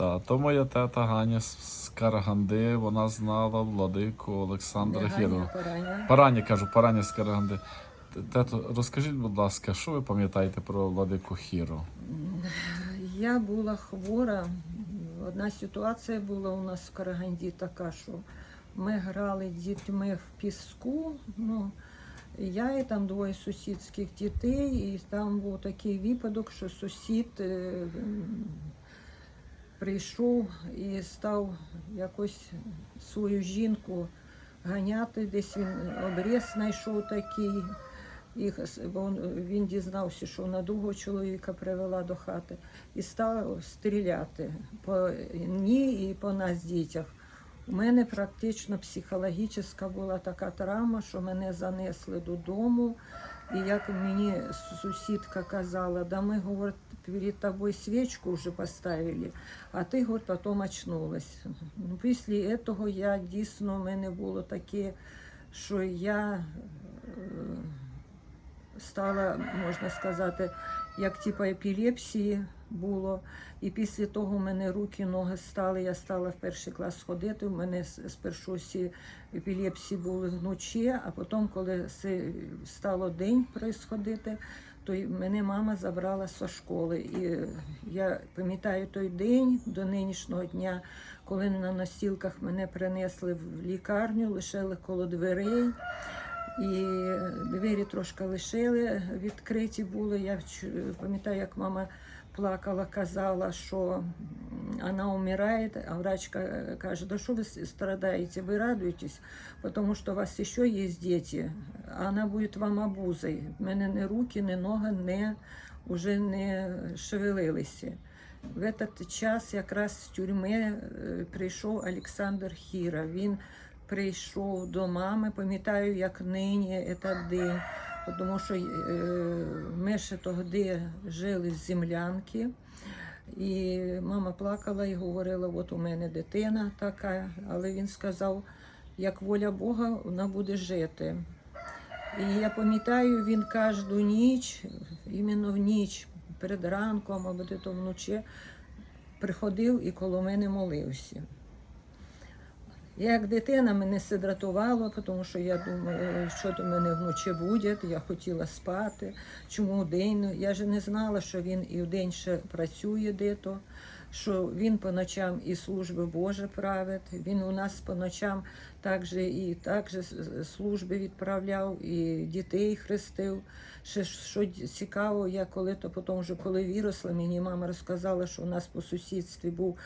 Та, то моя тета Ганя з- Караганди, вона знала владику Олександра Хіру. Ганя, Параня. Кажу, Парані з Караганди. Тето, розкажіть, будь ласка, що ви пам'ятаєте про владику Хіру? Я була хвора. Одна ситуація була у нас в Караганді така, що ми грали з дітьми в піску. Ну, я і там двоє сусідських дітей, і там був такий випадок, що сусід е, прийшов і став якось свою жінку ганяти. Десь він обріз знайшов такий. І він дізнався, що вона другого чоловіка привела до хати і став стріляти по ній і по нас дітях. У мене практично психологічна була така травма, що мене занесли додому. І як мені сусідка казала, да ми говорить, перед тобою свічку вже поставили, а ти говорить, потім очнулась. Ну, Після цього я дійсно в мене було таке, що я е, стала, можна сказати, як типу епілепсії було. І після того в мене руки, ноги стали, я стала в перший клас ходити. У мене спершу всі епілепсії були вночі, а потім, коли стало день происходити, то мене мама забрала зі школи. І я пам'ятаю той день до нинішнього дня, коли на носілках мене принесли в лікарню, лишили коло дверей. І двері трошки лишили, відкриті були. Я пам'ятаю, як мама плакала, казала, що вона вмирає, а врачка е, каже, да що ви с- страдаєте, ви радуєтесь, тому що у вас ще є діти, а вона буде вам обузою. У мене ні руки, ні ноги не, вже не шевелилися. В этот час якраз з тюрми е, прийшов Олександр Хіра. Він прийшов до мами, пам'ятаю, як нині цей день, тому що е, ми ще тоді жили в землянки. І мама плакала і говорила: от у мене дитина така, але він сказав, як воля Бога, вона буде жити. І я пам'ятаю, він кожну ніч, іменно в ніч, перед ранком або де то вночі, приходив і коло мене молився. Як дитина мене це дратувало, тому що я думала, що до мене вночі буде. Я хотіла спати. Чому день? Я ж не знала, що він і вдень ще працює де-то, що він по ночам і служби Боже править. Він у нас по ночам також і також служби відправляв, і дітей хрестив. Ще що цікаво, я коли то потім вже коли виросла, мені мама розказала, що у нас по сусідстві був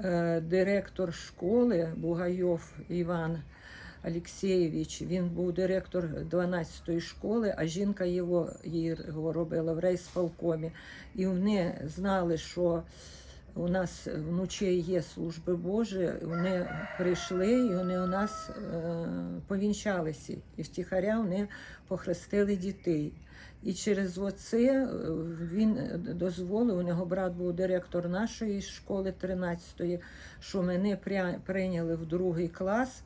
е, директор школи Бугайов Іван Олексєєвич. Він був директор 12-ї школи, а жінка його, його робила в райсполкомі. І вони знали, що у нас вночі є служби Божі, вони прийшли і вони у нас е, повінчалися. І втіхаря вони похрестили дітей. І через оце е, він дозволив, у нього брат був директор нашої школи 13-ї, що мене прийняли в другий клас.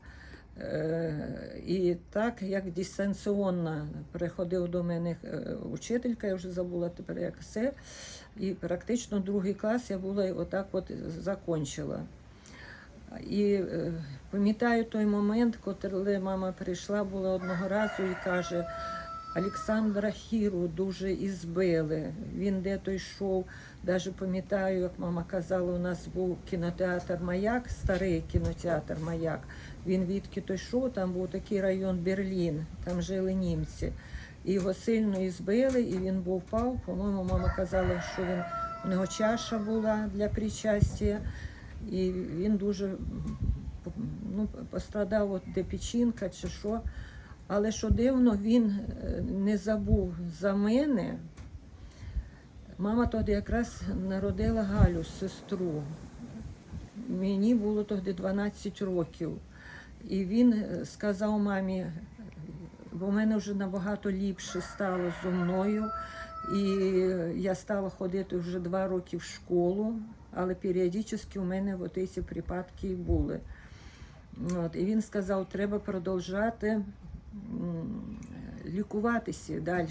Е, І так як дистанційно приходив до мене учителька, я вже забула тепер як це. І практично другий клас я була отак от закончила. І е, пам'ятаю той момент, коли мама прийшла була одного разу і каже, Олександра Хіру дуже ізбили. Він де-то йшов, навіть пам'ятаю, як мама казала, у нас був кінотеатр Маяк, старий кінотеатр Маяк. Він відки то йшов, там був такий район Берлін, там жили німці. І його сильно ізбили, і він був впав. По-моєму, мама казала, що він у нього чаша була для причастя, і він дуже ну, пострадав от де печінка чи що. Але що дивно, він е, не забув за мене. Мама тоді якраз народила Галю, сестру. Мені було тоді 12 років. І він е, сказав мамі, бо в мене вже набагато ліпше стало зо мною. І я стала ходити вже два роки в школу, але періодично у мене от ці припадки були. От, і він сказав, треба продовжати лікуватися далі.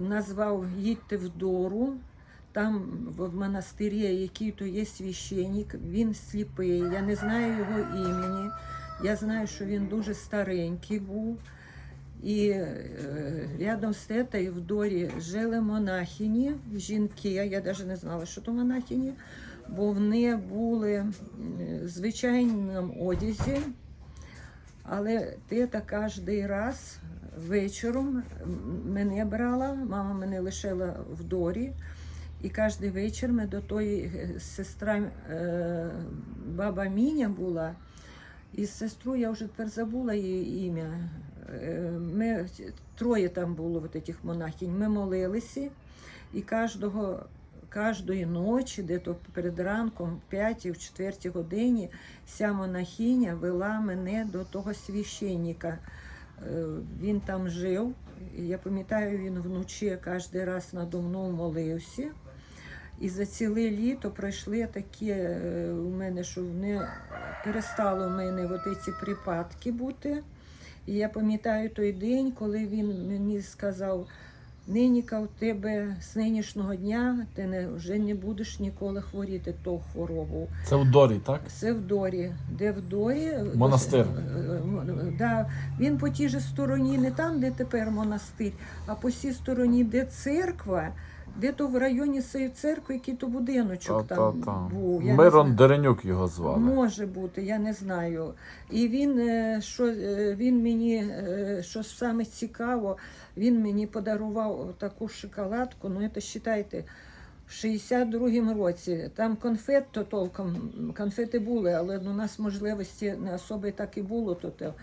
Назвав їдьте в Дору, там в монастирі, який то є священник, він сліпий. Я не знаю його імені. Я знаю, що він дуже старенький був. І е, рядом з тетою в дорі жили монахині, жінки. Я навіть не знала, що то монахині, бо вони були в звичайному одязі. Але тета кожен раз вечором мене брала, мама мене лишила в дорі. І кожен вечір ми до тої е, сестра е, баба Міня була. І сестру я вже тепер забула її ім'я. Е, Ми троє там було от цих монахинь. Ми молилися, і кожного, кожної ночі, де то перед ранком, в 5 в 4 годині, ця монахиня вела мене до того священника. Е, Він там жив. Я пам'ятаю, він вночі кожен раз надо мною молився. І за ціле літо пройшли такі е, у мене, що не перестало в мене от ці припадки бути. І я пам'ятаю той день, коли він мені сказав: Ниніка, у тебе з нинішнього дня ти не, вже не будеш ніколи хворіти ту хворобу. Це в Дорі, так? Це в Дорі. Де в Дорі? Монастир. Е, е, Да, він по тій же стороні, не там, де тепер монастир, а по цій стороні, де церква, де то в районі цієї церкви, який то будиночок там Та-та-та. був. Я не Мирон знаю. Деренюк його звали. Може бути, я не знаю. І він, е, що е, він мені, е, що саме цікаво, він мені подарував таку шоколадку. Ну, це вважайте, в 62-му році. Там конфет то толком, конфети були, але у нас можливості не особи так і було. То, то,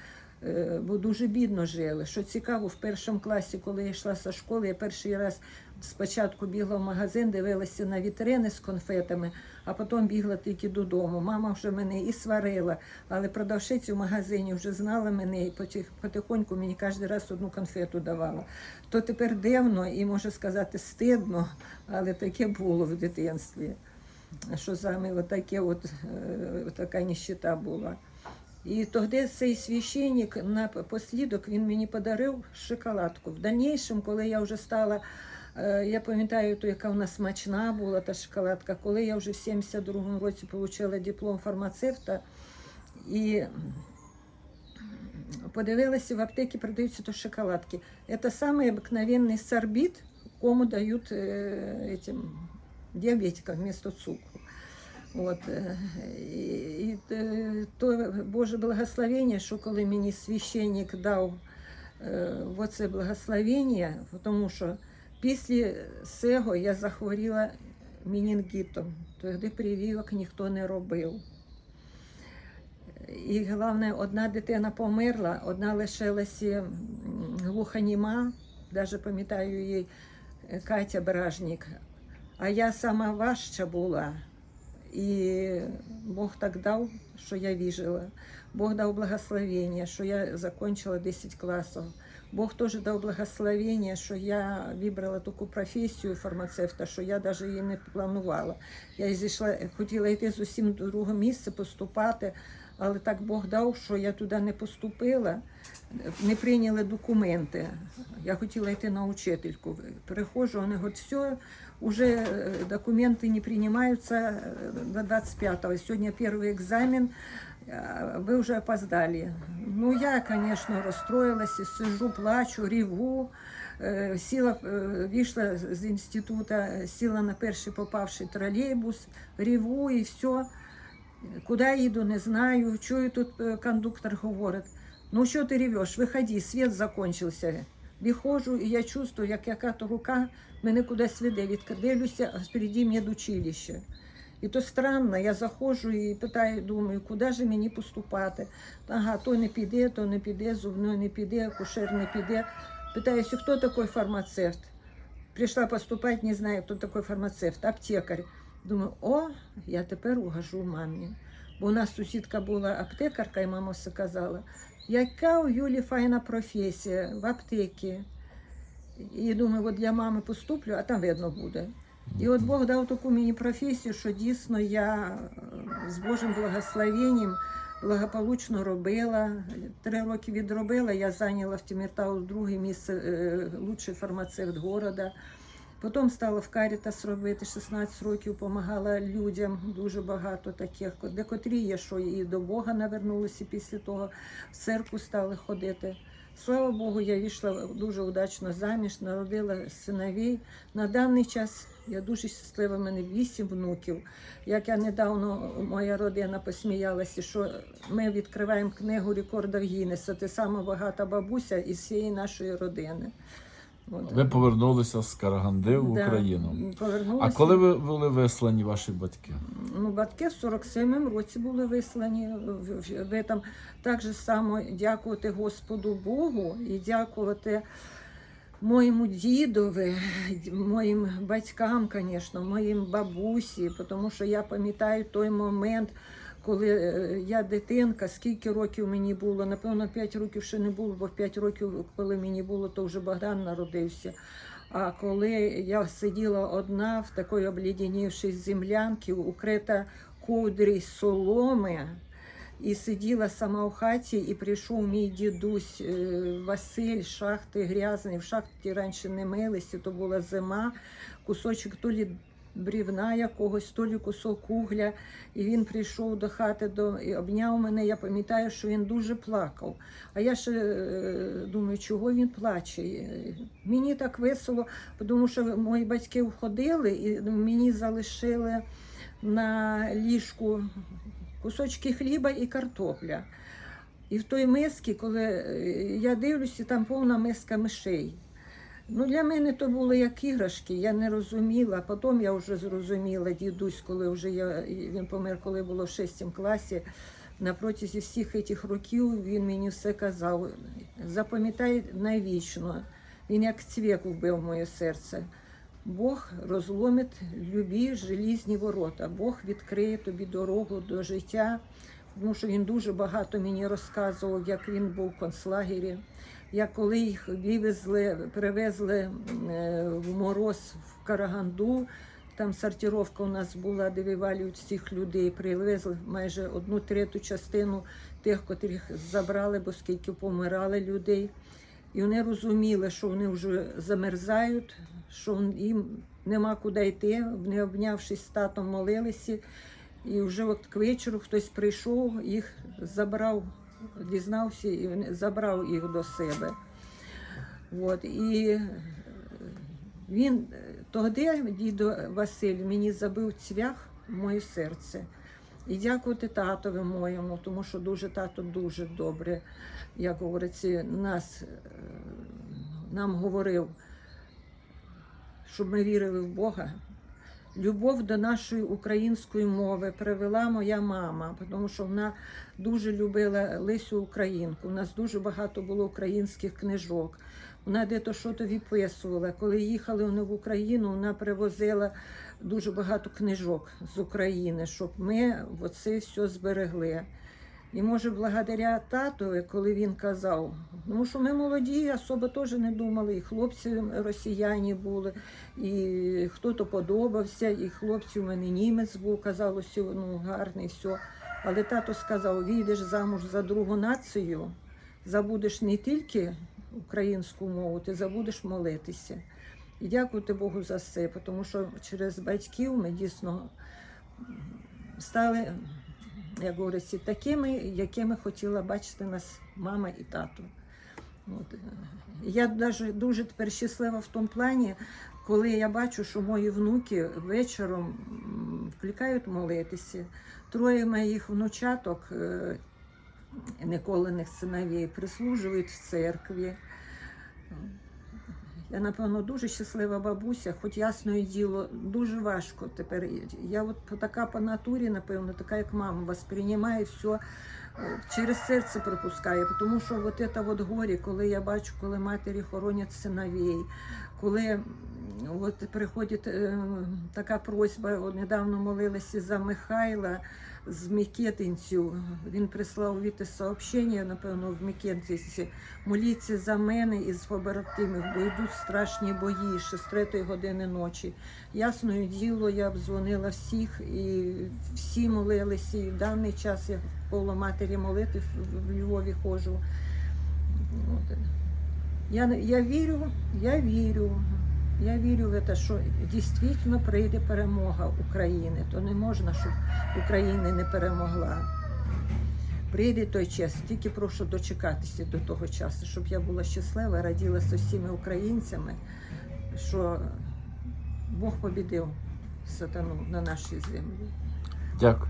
бо дуже бідно жили. Що цікаво, в першому класі, коли я йшла зі школи, я перший раз спочатку бігла в магазин, дивилася на вітрини з конфетами, а потім бігла тільки додому. Мама вже мене і сварила, але продавщиця в магазині вже знала мене і потихоньку мені кожен раз одну конфету давала. То тепер дивно і можу сказати стидно, але таке було в дитинстві. Що саме отаке от, е, така ніщита була. І тоді цей священник напослідок він мені подарив шоколадку. В дальнішому, коли я вже стала, е, я пам'ятаю, то, яка в нас смачна була та шоколадка, коли я вже в 72-му році отримала диплом фармацевта і подивилася, в аптеці продаються то шоколадки. Це самий обикновенний сорбіт, кому дають е, этим диабетикам вместо цукру. От, е, і, е, то Боже благословення, що коли мені священник дав е, оце благословення, тому що після цього я захворіла менінгітом, тоді прививок ніхто не робив. І головне, одна дитина померла, одна лишилася м, глухоніма, навіть пам'ятаю е, Катя Бражник. А я сама важча була. І Бог так дав, що я віжила. Бог дав благословення, що я закончила 10 класів. Бог теж дав благословення, що я вибрала таку професію фармацевта, що я навіть її не планувала. Я зійшла, хотіла йти зовсім усім другого місця поступати, але так Бог дав, що я туди не поступила, не прийняли документи. Я хотіла йти на учительку. Приходжу, вони говорять, все, уже э, документы не принимаются э, до 25-го. Сегодня первый экзамен, а вы уже опоздали. Ну, я, конечно, расстроилась, и сижу, плачу, реву. Е, Сіла, е, вийшла з інституту, сіла на перший попавший тролейбус, реву і все. Куди їду, не знаю. Чую, тут е, кондуктор говорить, ну що ти ревеш, виходи, світ закончився. Виходжу, і я чувствую, як яка-то рука мене кудись веде, відкидаюся, а спереді медучилище. І то странно, я заходжу і питаю, думаю, куди ж мені поступати. Ага, то не піде, то не піде, зубной не піде, акушер не піде. Питаюся, хто такий фармацевт? Прийшла поступати, не знаю, хто такий фармацевт, аптекар. Думаю, о, я тепер угожу мамі. Бо у нас сусідка була аптекарка, і мама все казала, яка у Юлі файна професія в аптеці. І думаю, от для мами поступлю, а там видно буде. І от Бог дав таку мені професію, що дійсно я е, з Божим благословенням благополучно робила. Три роки відробила, я зайняла в Тіміртау друге місце е, лучший фармацевт города. Потім стала в Карітас робити 16 років, допомагала людям дуже багато таких, декотрі є, що і до Бога навернулися після того, в церкву стали ходити. Слава Богу, я вийшла дуже удачно заміж, народила синовей. На даний час я дуже щаслива, в мене вісім внуків. Як я недавно моя родина посміялася, що ми відкриваємо книгу рекордів Гіннеса, ти сама багата бабуся із всієї нашої родини. От. Ви повернулися з Караганди в Да, Україну. Повернулася. А коли ви були вислані ваші батьки? Ну, батьки в 47-му році були вислані. В- в- Ви там так же само дякувати Господу Богу і дякувати моєму дідові, моїм батькам, звісно, моїм бабусі, тому що я пам'ятаю той момент. Коли е, я дитинка, скільки років мені було? Напевно, 5 років ще не було, бо 5 років, коли мені було, то вже Богдан народився. А коли я сиділа одна в такої облідянівшій землянці, укрита ковдрі соломи, і сиділа сама в хаті, і прийшов мій дідусь е, Василь, шахти грязний. В шахті раніше не милися, то була зима, кусочок то лі брівна якогось, то лі кусок угля. І він прийшов до хати до, і обняв мене. Я пам'ятаю, що він дуже плакав. А я ще е, думаю, чого він плаче. Е, Мені так весело, тому що мої батьки входили і мені залишили на ліжку кусочки хліба і картопля. І в той мисці, коли е, я дивлюся, там повна миска мишей. Ну, для мене то були як іграшки, я не розуміла. Потім я вже зрозуміла, дідусь, коли вже я, він помер, коли було в шестому класі. На протязі всіх цих років він мені все казав. Запам'ятай навічно. Він як цвік вбив моє серце. Бог розломить любі желізні ворота. Бог відкриє тобі дорогу до життя, тому що він дуже багато мені розказував, як він був в концлагері, як коли їх вивезли, привезли е, в мороз в Караганду. Там сортировка у нас була, де вивалюють всіх людей. Привезли майже одну третю частину тих, котрих забрали, бо скільки помирали людей. І вони розуміли, що вони вже замерзають, що їм нема куди йти. Вони, обнявшись з татом, молилися. І вже от к вечору хтось прийшов, їх забрав, дізнався і забрав їх до себе. От, і е, він тоді, дідо Василь, мені забив цвях в моє серце. І дякувати татові моєму, тому що дуже тато дуже добре, як говориться, нас, е, нам говорив, щоб ми вірили в Бога. Любов до нашої української мови привела моя мама, тому що вона дуже любила Лисю Українку. У нас дуже багато було українських книжок. Вона де-то що то виписувала. Коли їхали вони в Україну, вона привозила дуже багато книжок з України, щоб ми оце все зберегли. І може, благодаря татові, коли він казав, тому що ми молоді, особо теж не думали, і хлопці росіяни були, і хто то подобався, і хлопці у мене німець був, казалося, ну гарний, все. Але тато сказав: війдеш замуж за другу націю, забудеш не тільки українську мову, ти забудеш молитися. І дякувати Богу за це, тому що через батьків ми дійсно стали, як говориться, такими, якими хотіла бачити нас мама і тато. От. Я навіть дуже тепер щаслива в тому плані, коли я бачу, що мої внуки вечором вкликають молитися. Троє моїх внучаток, е, неколених синовей, прислужують в церкві. Я, напевно, дуже щаслива бабуся, хоч ясне діло, дуже важко тепер. Я от така по натурі, напевно, така як мама, восприймаю все е, через серце пропускає. тому що от це от горі, коли я бачу, коли матері хоронять синовей, коли от приходить е, така просьба, от недавно молилася за Михайла з Микетинців, він прислав від сообщення, напевно, в Микетинці, моліться за мене із побратимів, бо йдуть страшні бої ще з третої години ночі. Ясною діло, я обдзвонила всіх, і всі молилися. І в даний час я коло матері молити в Львові ходжу. Я, я вірю, я вірю. Я вірю в те, що дійсно прийде перемога України. То не можна, щоб Україна не перемогла. Прийде той час, тільки прошу дочекатися до того часу, щоб я була щаслива, раділа з усіма українцями, що Бог побідив сатану на нашій землі. Дякую.